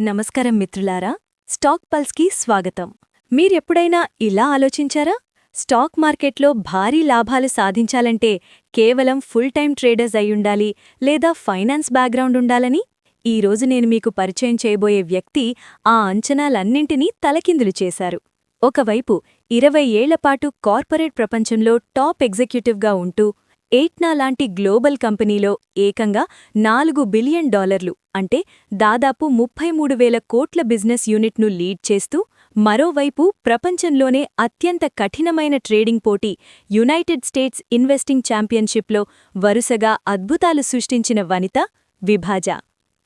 నమస్కారం మిత్రులారా స్టాక్ పల్స్కి స్వాగతం. మీరెప్పుడైనా ఇలా ఆలోచించారా? స్టాక్ మార్కెట్లో భారీ లాభాలు సాధించాలంటే కేవలం ఫుల్ టైం ట్రేడర్స్ అయ్యుండాలి లేదా ఫైనాన్స్ బ్యాక్గ్రౌండ్ ఉండాలని? ఈరోజు నేను మీకు పరిచయం చేయబోయే వ్యక్తి ఆ అంచనాలన్నింటినీ తలకిందులు చేశారు. ఒకవైపు ఇరవై ఏళ్ళపాటు కార్పొరేట్ ప్రపంచంలో టాప్ ఎగ్జిక్యూటివ్గా ఉంటూ ఎయిట్నా లాంటి గ్లోబల్ కంపెనీలో ఏకంగా నాలుగు బిలియన్ డాలర్లు అంటే దాదాపు ముప్పై మూడు వేల కోట్ల బిజినెస్ యూనిట్ను లీడ్ చేస్తూ మరోవైపు ప్రపంచంలోనే అత్యంత కఠినమైన ట్రేడింగ్ పోటీ యునైటెడ్ స్టేట్స్ ఇన్వెస్టింగ్ ఛాంపియన్షిప్లో వరుసగా అద్భుతాలు సృష్టించిన వనిత విభాజ.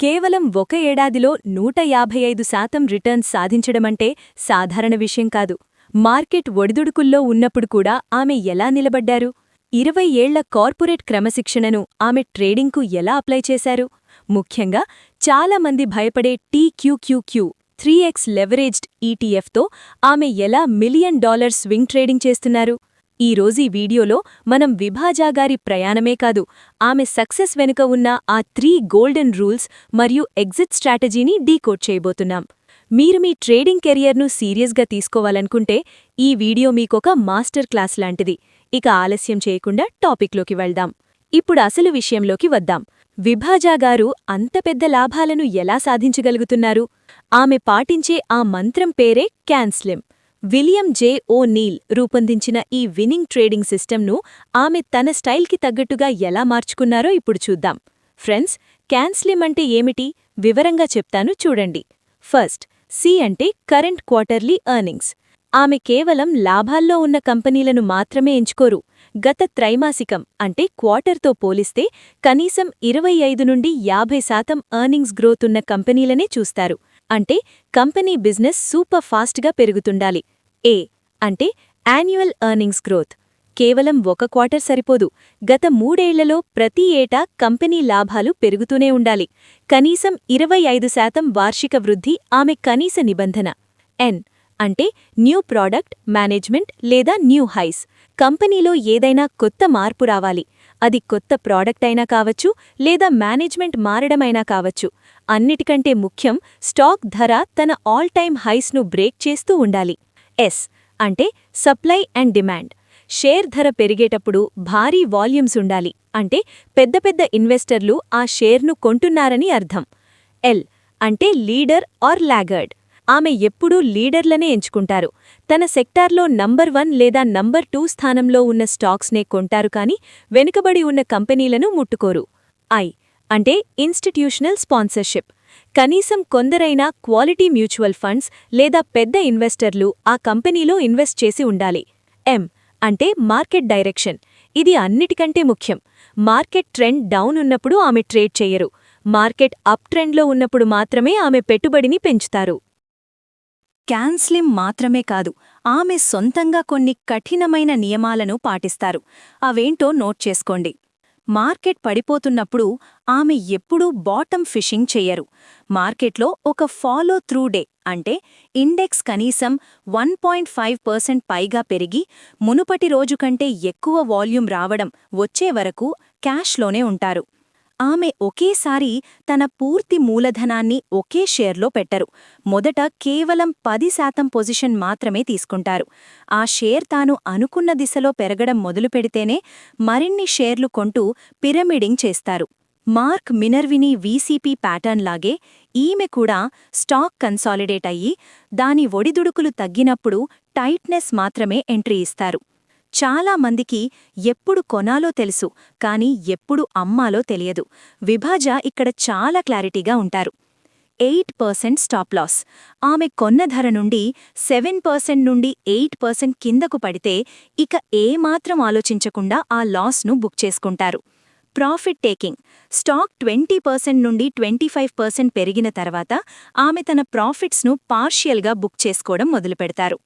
కేవలం ఒక ఏడాదిలో నూట యాభై ఐదు శాతం రిటర్న్స్ సాధించడమంటే సాధారణ విషయం కాదు. మార్కెట్ ఒడిదుడుకుల్లో ఉన్నప్పుడు కూడా ఆమె ఎలా నిలబడ్డారు? ఇరవై ఏళ్ళ కార్పొరేట్ క్రమశిక్షణను ఆమె ట్రేడింగ్కు ఎలా అప్లై చేశారు? ముఖ్యంగా చాలామంది భయపడే టీక్యూక్యూక్యూ త్రీ ఎక్స్ లెవరేజ్డ్ ఈటీఎఫ్తో ఆమె ఎలా మిలియన్ డాలర్ స్వింగ్ ట్రేడింగ్ చేస్తున్నారు? ఈ రోజీ వీడియోలో మనం విభాజాగారి ప్రయాణమే కాదు ఆమె సక్సెస్ వెనుక ఉన్న ఆ త్రీ గోల్డెన్ రూల్స్ మరియు ఎగ్జిట్ స్ట్రాటజీని డీకోడ్ చేయబోతున్నాం. మీరు మీ ట్రేడింగ్ కెరియర్ను సీరియస్గా తీసుకోవాలనుకుంటే ఈ వీడియో మీకొక మాస్టర్ క్లాస్ లాంటిది. ఇక ఆలస్యం చేయకుండా టాపిక్లోకి వెళ్దాం. ఇప్పుడు అసలు విషయంలోకి వద్దాం. విభాజాగారు అంత పెద్ద లాభాలను ఎలా సాధించగలుగుతున్నారు? ఆమె పాటించే ఆ మంత్రం పేరే క్యాన్స్లిమ్. విలియం జే. ఓ. నీల్ రూపొందించిన ఈ విన్నింగ్ ట్రేడింగ్ సిస్టమ్ను ఆమె తన స్టైల్కి తగ్గట్టుగా ఎలా మార్చుకున్నారో ఇప్పుడు చూద్దాం. ఫ్రెండ్స్ క్యాన్స్లిమ్ అంటే ఏమిటి? వివరంగా చెప్తాను చూడండి. ఫస్ట్ సి అంటే కరెంట్ క్వార్టర్లీ ఎర్నింగ్స్. ఆమె కేవలం లాభాల్లో ఉన్న కంపెనీలను మాత్రమే ఎంచుకోరు. గత త్రైమాసికం అంటే క్వార్టర్తో పోలిస్తే కనీసం ఇరవై ఐదు నుండి యాభై శాతం ఎర్నింగ్స్ గ్రోత్ ఉన్న కంపెనీలనే చూస్తారు. అంటే కంపెనీ బిజినెస్ సూపర్ ఫాస్ట్గా పెరుగుతుండాలి. ఏ అంటే యాన్యువల్ ఎర్నింగ్స్ గ్రోత్. కేవలం ఒక క్వార్టర్ సరిపోదు. గత మూడేళ్ళలో ప్రతి ఏటా కంపెనీ లాభాలు పెరుగుతూనే ఉండాలి. కనీసం ఇరవై ఐదు శాతం వార్షిక వృద్ధి ఆమె కనీస నిబంధన. ఎన్ అంటే న్యూ ప్రోడక్ట్ మేనేజ్మెంట్ లేదా న్యూ హైస్. కంపెనీలో ఏదైనా కొత్త మార్పు రావాలి. అది కొత్త ప్రాడక్ట్ అయినా కావచ్చు లేదా మేనేజ్మెంట్ మారడమైనా కావచ్చు. అన్నిటికంటే ముఖ్యం స్టాక్ ధర తన ఆల్ టైమ్ హైస్ను బ్రేక్ చేస్తూ ఉండాలి. ఎస్. అంటే సప్లై అండ్ డిమాండ్. షేర్ ధర పెరిగేటప్పుడు భారీ వాల్యూమ్స్ ఉండాలి. అంటే పెద్ద పెద్ద ఇన్వెస్టర్లు ఆ షేర్ను కొంటున్నారని అర్థం. ఎల్. అంటే లీడర్ ఆర్ లాగర్డ్. ఆమె ఎప్పుడూ లీడర్లనే ఎంచుకుంటారు. తన సెక్టార్లో నంబర్ వన్ లేదా నంబర్ టూ స్థానంలో ఉన్న స్టాక్స్నే కొంటారు కానీ వెనుకబడి ఉన్న కంపెనీలను ముట్టుకోరు. ఐ. అంటే ఇన్స్టిట్యూషనల్ స్పాన్సర్షిప్. కనీసం కొందరైనా క్వాలిటీ మ్యూచువల్ ఫండ్స్ లేదా పెద్ద ఇన్వెస్టర్లు ఆ కంపెనీలో ఇన్వెస్ట్ చేసి ఉండాలి. ఎం. అంటే మార్కెట్ డైరెక్షన్. ఇది అన్నిటికంటే ముఖ్యం. మార్కెట్ ట్రెండ్ డౌన్ ఉన్నప్పుడు ఆమె ట్రేడ్ చెయ్యరు మార్కెట్ అప్ ట్రెండ్లో ఉన్నప్పుడు మాత్రమే ఆమె పెట్టుబడిని పెంచుతారు. క్యాన్స్లిమ్ మాత్రమే కాదు ఆమె సొంతంగా కొన్ని కఠినమైన నియమాలను పాటిస్తారు. అవేంటో నోట్ చేసుకోండి. మార్కెట్ పడిపోతున్నప్పుడు ఆమె ఎప్పుడూ బాటమ్ ఫిషింగ్ చెయ్యరు. మార్కెట్లో ఒక ఫాలో త్రూ డే అంటే ఇండెక్స్ కనీసం వన్ పాయింట్ ఫైవ్ పర్సెంట్ పైగా పెరిగి మునుపటి రోజు కంటే ఎక్కువ వాల్యూమ్ రావడం వచ్చే వరకు క్యాష్లోనే ఉంటారు. ఆమె ఒకేసారి తన పూర్తి మూలధనాన్ని ఒకే షేర్లో పెట్టరు. మొదట కేవలం పది శాతం పొజిషన్ మాత్రమే తీసుకుంటారు. ఆ షేర్ తాను అనుకున్న దిశలో పెరగడం మొదలుపెడితేనే మరిన్ని షేర్లు కొంటూ పిరమిడింగ్ చేస్తారు. మార్క్ మినర్విని వీసీపీ ప్యాటర్న్ లాగే ఈమె కూడా స్టాక్ కన్సాలిడేట్ అయ్యి దాని ఒడిదుడుకులు తగ్గినప్పుడు టైట్నెస్ మాత్రమే ఎంట్రీ ఇస్తారు. చాలా మందికి ఎప్పుడు కొనాలో తెలుసు కాని ఎప్పుడు అమ్మాలో తెలియదు. విభాజ ఇక్కడ చాలా క్లారిటీగా ఉంటారు. Eight percent stop loss. ఆమె కొన్న ధర నుండి సెవెన్ పర్సెంట్ నుండి ఎయిట్ పర్సెంట్ కిందకు పడితే ఇక ఏమాత్రం ఆలోచించకుండా ఆ లాస్ను బుక్ చేసుకుంటారు. Profit taking. Stock twenty percent నుండి ట్వంటీ ఫైవ్ పర్సెంట్ పెరిగిన తర్వాత ఆమె తన ప్రాఫిట్స్ను పార్షియల్గా బుక్ చేసుకోవడం మొదలుపెడతారు.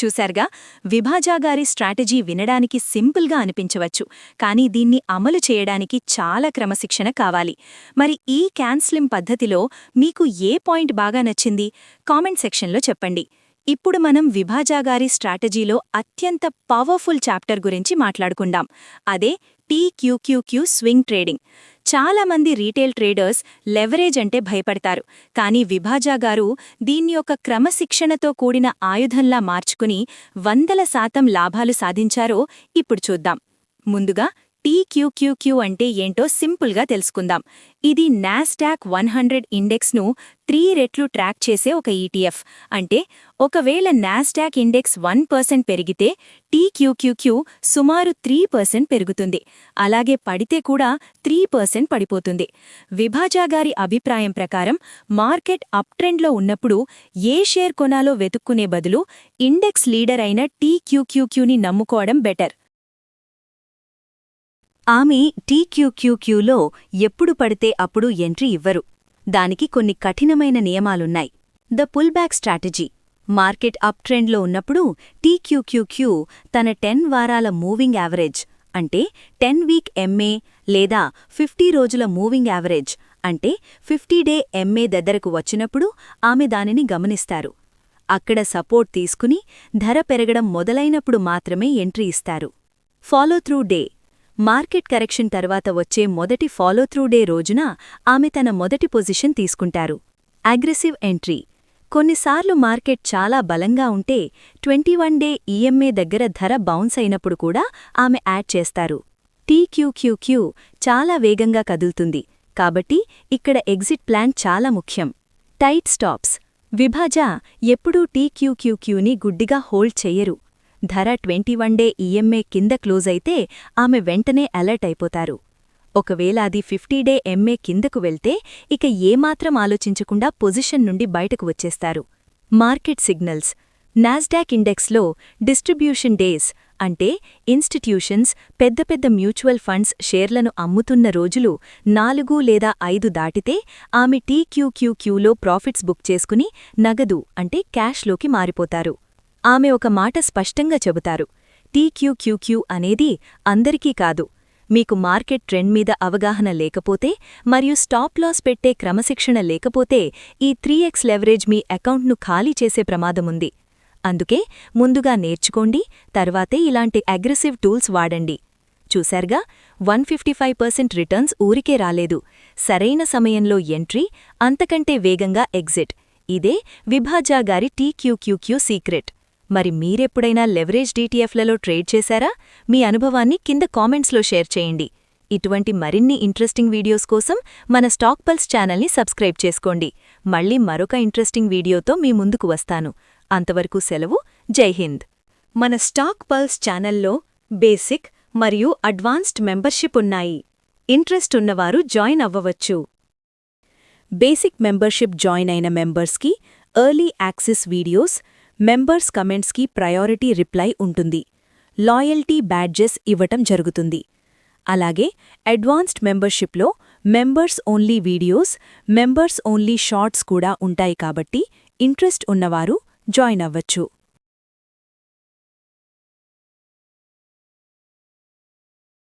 చూశారుగా విభాజాగారి స్ట్రాటజీ వినడానికి సింపుల్గా అనిపించవచ్చు కానీ దీన్ని అమలు చేయడానికి చాలా క్రమశిక్షణ కావాలి. మరి ఈ క్యాన్స్లిం పద్ధతిలో మీకు ఏ పాయింట్ బాగా నచ్చింది? కామెంట్ సెక్షన్లో చెప్పండి. ఇప్పుడు మనం విభాజాగారి స్ట్రాటజీలో అత్యంత పవర్ఫుల్ చాప్టర్ గురించి మాట్లాడుకుందాం. అదే టీక్యూక్యూక్యూ స్వింగ్ ట్రేడింగ్ చాలామంది రీటైల్ ట్రేడర్స్ లెవరేజ్ అంటే భయపడతారు. కానీ విభాజా గారు దీన్ని ఒక క్రమశిక్షణతో కూడిన ఆయుధంలా మార్చుకుని వందల శాతం లాభాలు సాధించారో ఇప్పుడు చూద్దాం. ముందుగా టీక్యూక్యూక్యూ అంటే ఏంటో సింపుల్గా తెలుసుకుందాం. ఇది నాస్డాక్ వన్ హండ్రెడ్ ఇండెక్స్ను త్రీ రెట్లు ట్రాక్ చేసే ఒక ఈటీఎఫ్ అంటే ఒకవేళ నాస్డాక్ ఇండెక్స్ వన్ పర్సెంట్ పెరిగితే టీక్యూక్యూక్యూ సుమారు త్రీ పర్సెంట్ పెరుగుతుంది. అలాగే పడితే కూడా త్రీ పర్సెంట్ పడిపోతుంది. విభాజాగారి అభిప్రాయం ప్రకారం మార్కెట్ అప్ ట్రెండ్లో ఉన్నప్పుడు ఏ షేర్ కొనాలో వెతుక్కునే బదులు ఇండెక్స్ లీడర్ అయిన టీక్యూక్యూక్యూని నమ్ముకోవడం బెటర్. ఆమె టీక్యూక్యూక్యూలో ఎప్పుడు పడితే అప్పుడు ఎంట్రీ ఇవ్వరు. దానికి కొన్ని కఠినమైన నియమాలున్నాయి. The pull back strategy. Market up ట్రెండ్లో ఉన్నప్పుడు టీక్యూక్యూక్యూ తన టెన్ వారాల మూవింగ్ యావరేజ్ అంటే టెన్ వీక్ ఎంఏ లేదా ఫిఫ్టీ రోజుల మూవింగ్ యావరేజ్ అంటే ఫిఫ్టీ డే ఎంఏ దగ్గరకు వచ్చినప్పుడు ఆమె దానిని గమనిస్తారు. అక్కడ సపోర్ట్ తీసుకుని ధర పెరగడం మొదలైనప్పుడు మాత్రమే ఎంట్రీ ఇస్తారు. Follow through day. Market correction తర్వాత వచ్చే మొదటి ఫాలో త్రూ డే రోజున ఆమె తన మొదటి పొజిషన్ తీసుకుంటారు. Aggressive entry. కొన్నిసార్లు మార్కెట్ చాలా బలంగా ఉంటే ట్వంటీ వన్ డే ఈఎంఏ దగ్గర ధర బౌన్స్ అయినప్పుడు కూడా ఆమె యాడ్ చేస్తారు. టీక్యూక్యూక్యూ చాలా వేగంగా కదులుతుంది. కాబట్టి ఇక్కడ ఎగ్జిట్ ప్లాన్ చాలా ముఖ్యం. Tight stops. విభాజ ఎప్పుడూ టీక్యూక్యూక్యూని గుడ్డిగా హోల్డ్ చెయ్యరు ధర ట్వంటీ వన్ డే ఈఎంఏ కింద క్లోజ్ అయితే ఆమె వెంటనే అలర్ట్ అయిపోతారు. ఒకవేళ అది ఫిఫ్టీ డే ఎంఏ కిందకు వెళ్తే ఇక ఏమాత్రం ఆలోచించకుండా పొజిషన్ నుండి బయటకు వచ్చేస్తారు. Market signals. నాస్డాక్ ఇండెక్స్లో డిస్ట్రిబ్యూషన్ డేస్ అంటే ఇన్స్టిట్యూషన్స్ పెద్ద పెద్ద మ్యూచువల్ ఫండ్స్ షేర్లను అమ్ముతున్న రోజులు నాలుగు లేదా ఐదు దాటితే ఆమె టీక్యూక్యూక్యూలో ప్రాఫిట్స్ బుక్ చేసుకుని నగదు అంటే క్యాష్లోకి మారిపోతారు. ఆమె ఒక మాట స్పష్టంగా చెబుతారు. టీక్యూక్యూక్యూ అనేది అందరికీ కాదు. మీకు మార్కెట్ ట్రెండ్ మీద అవగాహన లేకపోతే మరియు స్టాప్ లాస్ పెట్టే క్రమశిక్షణ లేకపోతే ఈ త్రీ ఎక్స్ లెవరేజ్ మీ అకౌంట్ను ఖాళీ చేసే ప్రమాదముంది అందుకే ముందుగా నేర్చుకోండి తర్వాతే ఇలాంటి అగ్రెసివ్ టూల్స్ వాడండి. చూశారుగా one fifty five percent returns ఊరికే రాలేదు. సరైన సమయంలో ఎంట్రీ అంతకంటే వేగంగా ఎగ్జిట్. ఇదే విభాజాగారి టీక్యూక్యూక్యూ సీక్రెట్. మరి మీరెప్పుడైనా లెవరేజ్ డీటీఎఫ్లలో ట్రేడ్ చేశారా? మీ అనుభవాన్ని కింద కామెంట్స్లో షేర్ చేయండి. ఇటువంటి మరిన్ని ఇంట్రెస్టింగ్ వీడియోస్ కోసం మన స్టాక్ పల్స్ ఛానల్ని సబ్స్క్రైబ్ చేసుకోండి. మళ్ళీ మరొక ఇంట్రెస్టింగ్ వీడియోతో మీ ముందుకు వస్తాను. అంతవరకు సెలవు. జై హింద్. మన స్టాక్ పల్స్ ఛానల్లో బేసిక్ మరియు అడ్వాన్స్డ్ మెంబర్షిప్ ఉన్నాయి. ఇంట్రెస్ట్ ఉన్నవారు జాయిన్ అవ్వవచ్చు. బేసిక్ మెంబర్షిప్ జాయిన్ అయిన మెంబర్స్కి ఎర్లీ యాక్సెస్ వీడియోస్ మెంబర్స్ కమెంట్స్కి ప్రయారిటీ రిప్లై ఉంటుంది. లాయల్టీ బ్యాడ్జెస్ ఇవ్వటం జరుగుతుంది. అలాగే advanced మెంబర్షిప్లో members only videos members only shorts కూడా ఉంటాయి కాబట్టి ఇంట్రెస్ట్ ఉన్నవారు జాయిన్ అవ్వచ్చు.